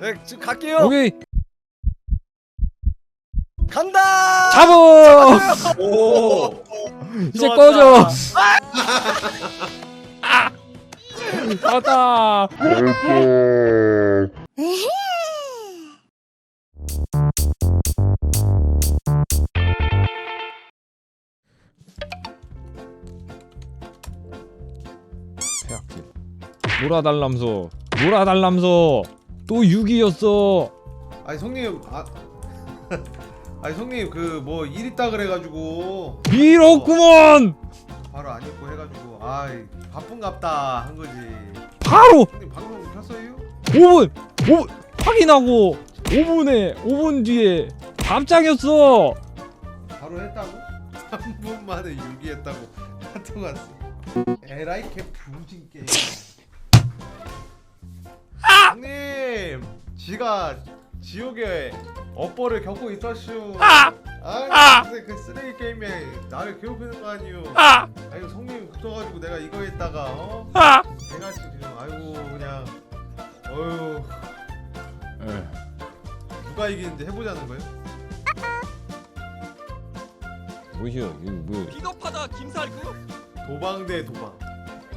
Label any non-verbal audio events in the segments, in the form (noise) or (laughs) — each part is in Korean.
네, 지금 갈게요. 오케이. 간다. 잡어 오. (laughs) 이제 좋았다. 꺼져. 잡았다. 폐악질. 놀아달람소. 놀아달람소 또 6이었어 아니 성님 아 (laughs) 아니 성님 그 뭐 일 있다 그래가지고 이렇구먼 바로 안 입고 해가지고 아이 바쁜갑다 한 거지. 바로 성님 방송 켰어요? 5분 5분 확인하고 5분에 5분 뒤에 답장이었어 바로 했다고? 3분 만에 유기했다고 카톡 왔어. 에라이 개 붕진 게임. 형님, 지가 지옥의 업보를 겪고 있었슈. 아! 아니, 아! 근데 그 쓰레기 게임에 나를 괴롭히는 거 아니오? 아! 아유 성님 붙어가지고 내가 이거 했다가 어? 아! 내가 지금 아이고 그냥 어휴 누가 이기는지 해보자는 거예요? 뭐시여 이거 뭐 비겁하다 김살구. 도방 대 도방.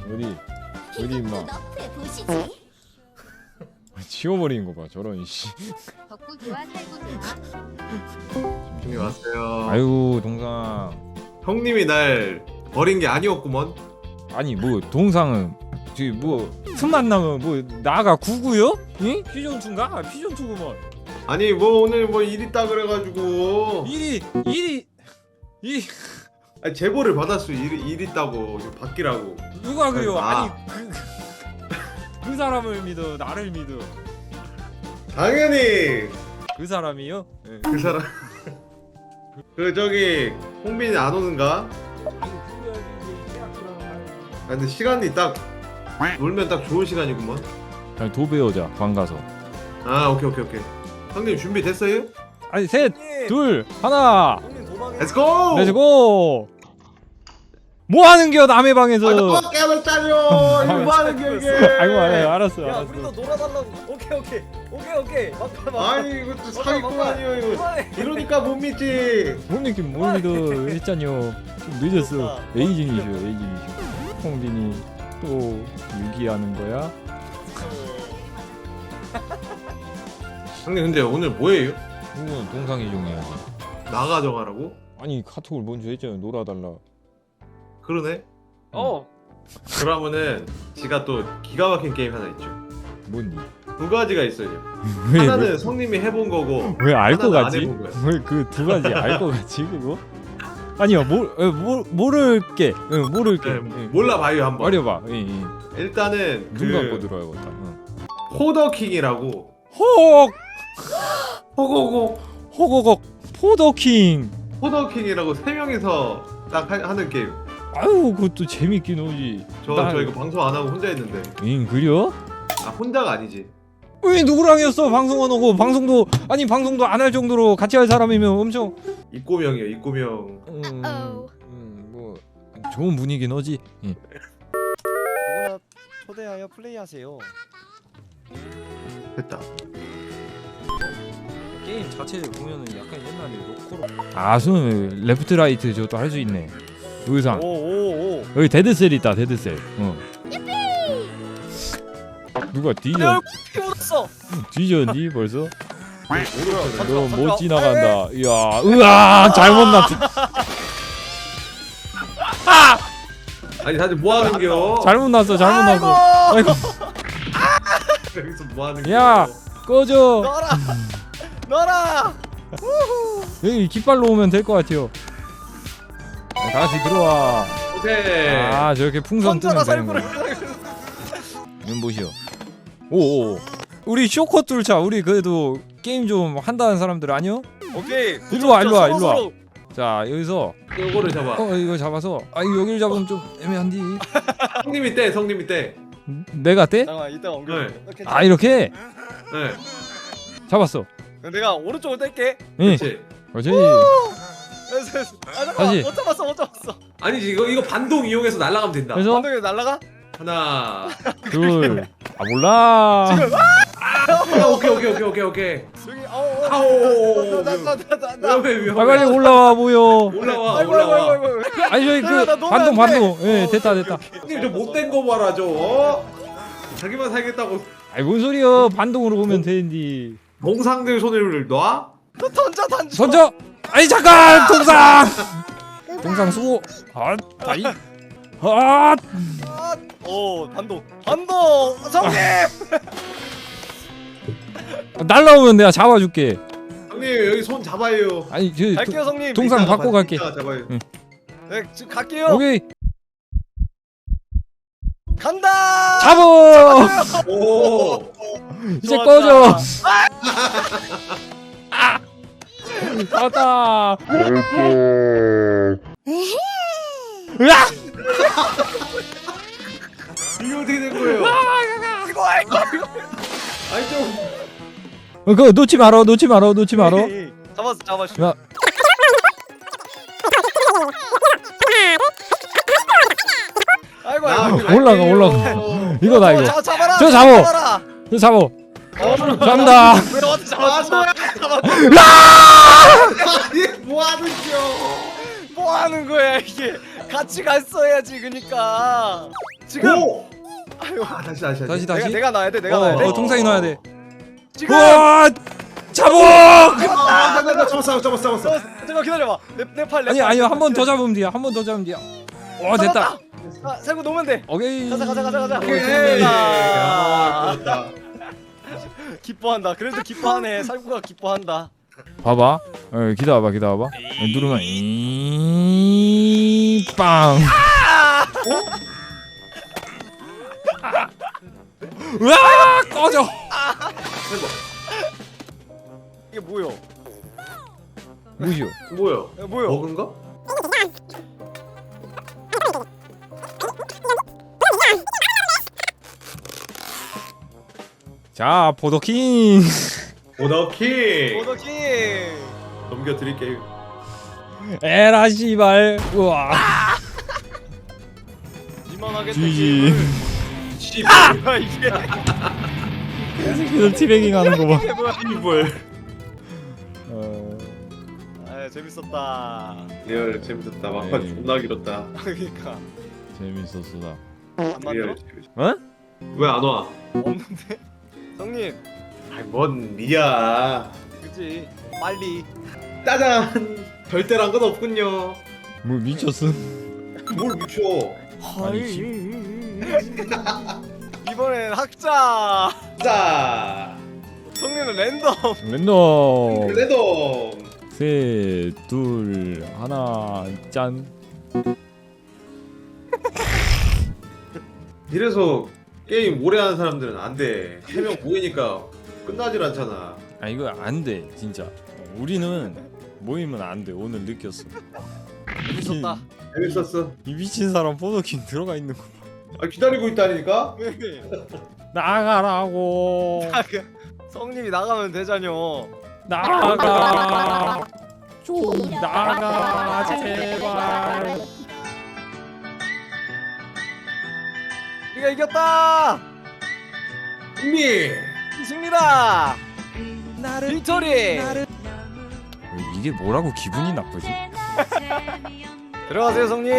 어디 어디 임마 너프에 보시지. 지워버리는 거 봐 저런 씨 덕구 좋아 살구 좋아. 형님 왔어요. 아유 동상 형님이 날 버린 게 아니었구먼. 아니 뭐 동상은 뭐 틈만 나면 뭐 나가 구구요? 응? 피존 투인가? 아, 피존 투구먼 아니 뭐 오늘 뭐 일 있다 그래가지고 일이 일이 이 아니, 제보를 받았어 일, 일 있다고 좀 바뀌라고. 누가 그래요? 아. 아니 그, 그 사람을 믿어 나를 믿어 당연히 그 사람이요? 예. 그 사람. 그 저기 홍빈이 안 오는가? 아, 근데 시간이 딱 놀면 딱 좋은 시간이구먼. 아니 도배여자 방 가서 아 오케이 오케이 오케이. 형님 준비 됐어요? 아니 셋. 둘 하나 형님 도망해. Let's go. 렛츠고 뭐 하는겨 남의 방에서 아, 너 깨물 짜려. 이거 뭐 하는 게 이게? 아이고 알아요 알았어 야, 알았어 우리도 놀아달라고. 오케이, 오케이, 오케이, 오케이. 막판, 막판. 아니 이것도 사기꾼 아니에요 이거. 그만해. 이러니까 못 믿지. 못 믿긴 뭘 믿어 했잖요 좀 늦었어 에이징이죠 에이징이죠 홍빈이 또 유기하는 거야? (laughs) 형님 근데 오늘 뭐예요? 이건 동상이 종해야지 나가 정하라고? 아니 카톡을 먼저 했잖아요 놀아달라 그러네. 어. 그러면은 지가 또 기가 막힌 게임 하나 있죠. 뭔지 두 가지가 있어요. (laughs) 왜, 하나는 성님이 해본 거고 왜알거 하나는 안 같지? 해본 거야. 왜 그 두 가지 알거 같지 그거? 아니요 모, 에, 모, 모를게 응, 모를게 네, 응. 몰라봐요 한번. 말해봐 예, 예. 일단은 눈 감고 그 들어야겠다 응. 호더킹이라고. 혹 호고고 호거곡 포더킹 호더킹이라고 세 명이서 딱 하, 하는 게임. 아유 그것도 재밌긴 오지 저, 나- 저 이거 방송 안 하고 혼자 했는데. 응 그려? 아 혼자가 아니지. 왜 누구랑 했어 방송 안 하고 방송도 아니 방송도 안 할 정도로 같이 할 사람이면 엄청 입고명이에요 입고명. 음, 어어. 음, 뭐 좋은 분위긴 하지 예. 누구나 초대하여 플레이하세요. 됐다. 게임 자체 보면은 약간 옛날에 로코로 아손 레프트 라이트 저것도 할 수 있네 의상 오, 오, 오. 여기 데드셀 있다 데드셀 어 누가 내 뒤져 얼굴 피웠어. 뒤졌니 벌써. 너. 못 지나간다 이야 으아 잘못 났다 아니 다들 뭐 하는겨? 잘못 났어 잘못 아이고. 났어 아이고 (laughs) 여기서 뭐 하는겨? 야 꺼져 너라. 너라. 여기 깃발로 오면 될 것 같아요 아, 다 같이 들어와 오케이. 아 저렇게 풍선 되는 살구를. 거야 눈보시오 오 오 우리 쇼컷 뚫자 우리 그래도 게임 좀 한다는 사람들 아니요? 오케이. 일로 와, 일로 와, 일로 와. 자 여기서 요거를 잡아. 어 이거 잡아서 아 이거 여기를 잡으면 좀 애매한디 성님이 떼, 성님이 떼. 내가 떼? 잠깐만 이따 옮겨. 네. 이렇게 아 이렇게 네. 잡았어 내가 오른쪽으로 뗄게. 응 그렇지. 그렇지 그래서 아 잠깐만. 다시. 못 잡았어, 못 잡았어. 아니지 이거 이거 반동 이용해서 날아가면 된다. 그래서 언덕에 날라가? 하나. 둘 아 (laughs) 몰라 아, 오케이 오케이 오케이 오케이 오케이. 여기 어어 아오. 나나나나 위험해 위험해. 빨리 빨리 올라와 보여. 올라와 아이고 아이고 올라와. 아이고 아이고 아니 저기 나그 놓으면 반동 돼. 반동. 예 됐다 됐다. 형님 저 못된 거 봐라 저. 어? 자기만 살겠다고 아니 뭔 소리야 반동으로 보면 되는디. 동상들 손을 놔? 너 던져 던져 선저. 아니 잠깐 동상. 동상 수고. 아 다이. 아 아, 오 반동 반동 성님 (laughs) 날라오면 내가 잡아줄게. 형님 여기 손 잡아요. 아니 저 갈게요 성님 동상 이따가 봐, 갈게. 이따가 잡아요. 네 지금 갈게요 오케이 간다 잡어. 오. (laughs) 이제 좋았다. 꺼져. 아. 왔다. 으악! 이게 어떻게 된 거예요? 이거 아이고 아니 좀. 어, 그거 놓지 말어, 놓지 말어, 놓지 말어. 잡았어 잡았어 야, 아이고 나 아이고 올라가, 올라가. 이거다 어, 이거. 자, 잡아라 저 잡어. 잡아라 저 잡어. 어, 잡는다. 왜 어디 잡았어 잡았어 아니 뭐 하는 겨? 뭐 하는 거야 이게 같이 갔어야지 그니까 지금 오. 아유 아 다시 다시 다시 내가 다시. 내가 놔야 돼 내가 어, 놔야 돼 어, 동상이 넣어야 돼. 지금 우와! 잡어! 아, 나, 나, 나 잡았어, 잡았어, 잡았어. 어, 잠깐 기다려봐 내내팔 아니 아니 한번 더 잡으면 돼요. 한 번 더 잡으면 돼요. 와 됐다. 아, 살고 놓으면 돼 오케이. 가자 가자 가자 가자 오케이. 됐다. (laughs) 기뻐한다 그래도 기뻐하네 살구가 기뻐한다 봐봐. 어, 기다려봐, 기다려봐. 어, 누르면 이 빵. 으아! 꺼져. 이게 뭐요 무시오. 뭐야? 이게 뭐요 먹은가? 자, 포도킹. 오더키 오더키 넘겨드릴게요. 에라 씨발. 우와. (laughs) 이만하게 GG. 씨, 아 이게 새끼들 티베깅 하는 거 봐. 이게 뭐야 뭘? 어. 아 재밌었다 리얼 재밌었다. 막판 에이. 존나 길었다. 그러니까 재밌었어. 안 만들어? 리얼 재밌. 어? 왜 안 와? 없는데? 성님 아이 뭔 리야. 그치 빨리 짜잔. 별대란 건 없군요. 뭐 미쳤어? 뭘 미쳐? (laughs) 이번엔 학자 자, 성님은 랜덤 랜덤. 레돔. 셋, 둘, 하나, 짠. 이래서 게임 오래 하는 사람들은 안 돼. 세 명 모이니까 끝나질 않잖아. 아 이거 안 돼, 진짜. 어, 우리는 모이면 안 돼. 오늘 느꼈어. 재밌었다 재밌었어. 이 미친 사람 포도킹 들어가 있는 거. 아 기다리고 있다니까. 나가라고. 성님이 나가면 되잖여 나가. 좀 나가 제발. 우리가 이겼다 승리. 승리다 빅토리 이게 뭐라고 기분이 나쁘지? 들어가세요 성님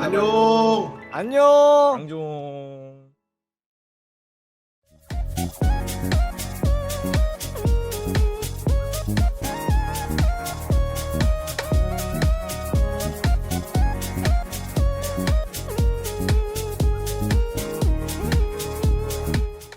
안녕. 안녕 강종.